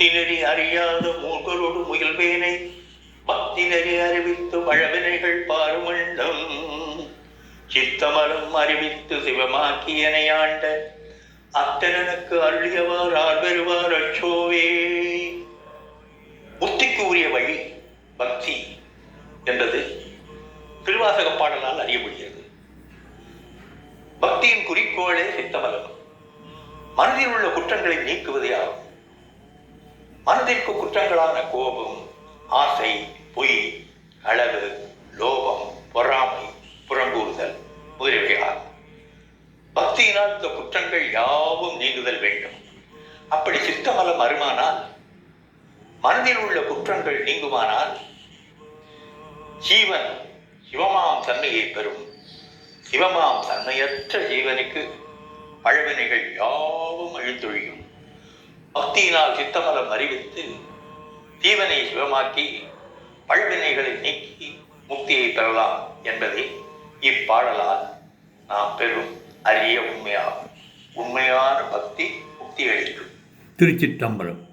முத்தி நெறி அறியாத மூர்களோடு முயல்வேனை. பக்தி நெறி அறிவித்து வழவினைகள் பாருமண்டம் சித்தமரம் அறிவித்து சிவமாக்கியனை ஆண்ட அத்தனனுக்கு அருளியவார் ஆர்வருவார் அச்சோவே. முத்திக்கு உரிய வழி பக்தி என்பது திருவாசக பாடலால் அறிய முடிகிறது பக்தியின் குறிக்கோளே சித்தமலம் மனதில் உள்ள குற்றங்களை நீக்குவதே ஆகும். மனதிற்கு குற்றங்களான கோபம் ஆசை பொய் அளவு லோபம் பொறாமை புறங்கூறுதல் முதலியவையாகும் பக்தியினால் இந்த குற்றங்கள் யாவும் நீங்குதல் வேண்டும். அப்படி சித்தமலம் அருமானால் மனதில் உள்ள குற்றங்கள் நீங்குமானால் ஜீவன் சிவமாம் தன்மையை பெறும். சிவமாம் தன்மையற்ற ஜீவனுக்கு பழவினைகள் யாவும் அழிந்தொழியும். பக்தியினால் சித்தமலம் அறிவித்து தீவனை சிவமாக்கி பல்வினைகளை நீக்கி முக்தியை பெறலாம் என்பதை இப்பாடலால் நாம் பெறும் அரிய உண்மையாகும். உண்மையான பக்தி முக்தி அளிக்கும். திருச்சிட்டம்பலம்